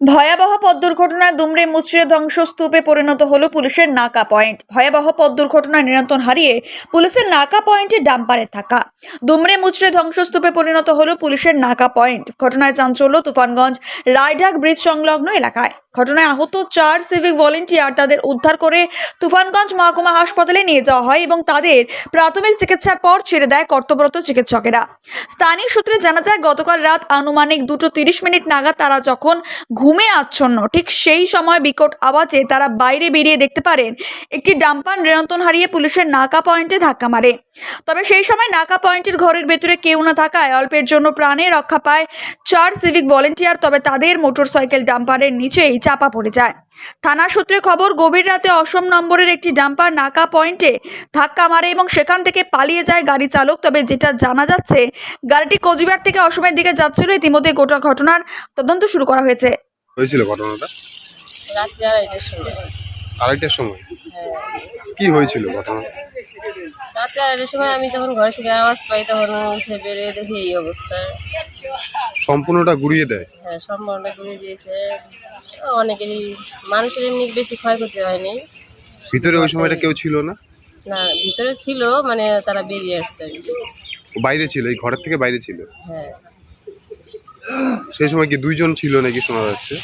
ভয়াবহ পথ দুর্ঘটনায় দুমড়ে মুচড়ে ধ্বংসস্তূপে পরিণত হলো পুলিশের নাকা পয়েন্ট। ভয়াবহ পথ দুর্ঘটনায় নিয়ন্ত্রণ হারিয়ে পুলিশের নাকা পয়েন্টে ডাম্পারে থাকা। দুমড়ে মুচড়ে ধ্বংসস্তূপে পরিণত হলো পুলিশের নাকা পয়েন্ট। ঘটনায় চাঞ্চল্য, তুফানগঞ্জ রায়ঢাক ব্রিজ সংলগ্ন এলাকায়। ঘটনায় আহত চার সিভিক ভলেন্টিয়ার তাদের উদ্ধার করে তুফানগঞ্জ মহকুমা হাসপাতালে নিয়ে যাওয়া হয় এবং তাদের প্রাথমিক চিকিৎসার পর ছেড়ে দেয় কর্তব্যরত চিকিৎসকেরা। স্থানীয় সূত্রে জানা যায়, গতকাল রাত আনুমানিক দুটো তিরিশ মিনিট নাগাদ তারা যখন ঘুমে আচ্ছন্ন। ঠিক সেই সময় বিকট আওয়াজে তারা বাইরে বেরিয়ে দেখতে পারেন, একটি ডাম্পার নিয়ন্ত্রণ হারিয়ে পুলিশের নাকা পয়েন্টে ধাক্কা মারে। তবে সেই সময় নাকা পয়েন্টের ঘরের ভেতরে কেউ না থাকায় অল্পের জন্য প্রাণে রক্ষা পায় চার সিভিক ভলেন্টিয়ার, তবে তাদের মোটরসাইকেল ডাম্পারের নিচেই চাপা পড়ে যায়। থানা সূত্রে খবর, গভীর রাতে অসম নম্বরের একটি ডাম্পার নাকা পয়েন্টে ধাক্কা মারে এবং সেখান থেকে পালিয়ে যায় গাড়ি চালক। তবে যেটা জানা যাচ্ছে, গাড়িটি কোচবিহার থেকে অসমের দিকে যাচ্ছিল। ইতিমধ্যে গোটা ঘটনার তদন্ত শুরু করা হয়েছে। হয়েছিল ঘটনাটা? রাত্রি আড়াইটার সময় আড়াইটার সময়? হ্যাঁ। কি হয়েছিল ঘটনা? রাত্রি আড়াইটার সময় আমি যখন ঘরে থেকে আওয়াজ পাই তখন উঠে বেরিয়ে দেখি এই অবস্থা। সম্পূর্ণটা ঘুরিয়ে দেয়? হ্যাঁ সম্পূর্ণটা ঘুরে দিয়েছে। অনেকেরই মানুষের এমনি বেশি ক্ষয়ক্ষতি হয়নি। ভিতরে ওই সময়টা কেউ ছিল না? না ভিতরে ছিল মানে তারা বেরিয়ে আসছে। বাইরে ছিল এই ঘরের থেকে বাইরে ছিল? হ্যাঁ। সেই সময় কি দুইজন ছিল নাকি শোনা যাচ্ছে?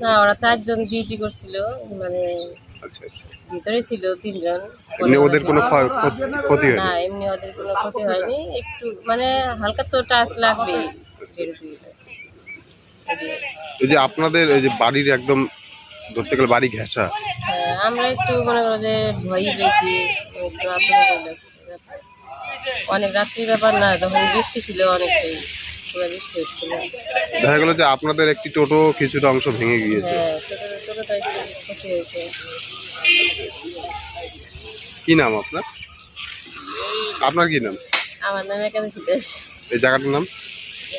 না ওরা চারজন ডিউটি করছিল মানে আচ্ছা আচ্ছা। ভিতরে ছিল তিনজন। এমনি ওদের কোনো ক্ষত- ক্ষতি না এমনি ওদের কোনো ক্ষতি হয়নি। একটু মানে হালকা তো টাচ লাগবেই ছেড়ে এই যে আপনাদের এই যে বাড়ির একদম ধরতে গেলে বাড়ি ঘেঁষা। হ্যাঁ, আমরা একটু মনে করো যে ভয়ই পেয়েছি একটু আতঙ্ক লাগছে। অনেক রাত্রির ব্যাপার না তখন বৃষ্টি ছিল অনেকটাই পুরো বৃষ্টি হচ্ছিল। দেখা গেল যে আপনাদের একটি টোটো কিছুটা অংশ ভেঙে গিয়েছে। হ্যাঁ ছোটো ছোটোটা একটু ক্ষতি হয়েছে। কি নাম আপনার? আপনার কি নাম? আমার নাম একাদশী দাস। এই জায়গাটার নাম?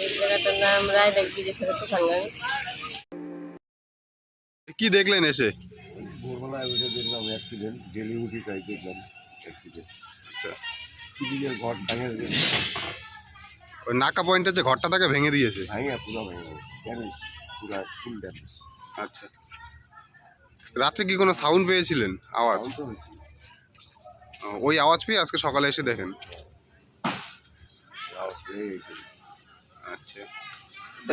এই জায়গাটার নাম তুফানগঞ্জ। কি দেখলেন এসে? ভোরবেলায় দেখলাম অ্যাক্সিডেন্ট ডেলি উঠি তাই দেখলাম অ্যাক্সিডেন্ট সিভিলের ঘর ভেঙে ওই নাকা পয়েন্টের যে ঘরটা তাকে ভেঙে দিয়েছে? ভেঙে পুরো ভেঙে ড্যামেজ পুরো ফুল ড্যামেজ আচ্ছা। রাত্রে কি কোনো সাউন্ড পেয়েছিলেন? আওয়াজ? ওই আওয়াজ পেয়ে আজকে সকালে এসে দেখেন। আওয়াজ পেয়ে আচ্ছা।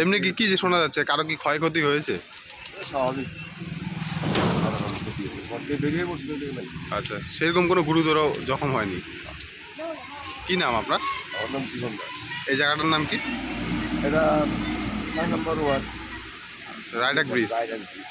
এমনি কি কি যে শোনা যাচ্ছে? কারও কি ক্ষয়ক্ষতি হয়েছে? স্বাভাবিক। আচ্ছা সেরকম কোনো গুরুতর জখম হয়নি? কি নাম আপনার? আমার নাম জীবন দাস। এই জায়গাটার নাম কি? এটা ছয় নম্বর ward Raidak bridge. Raidak bridge.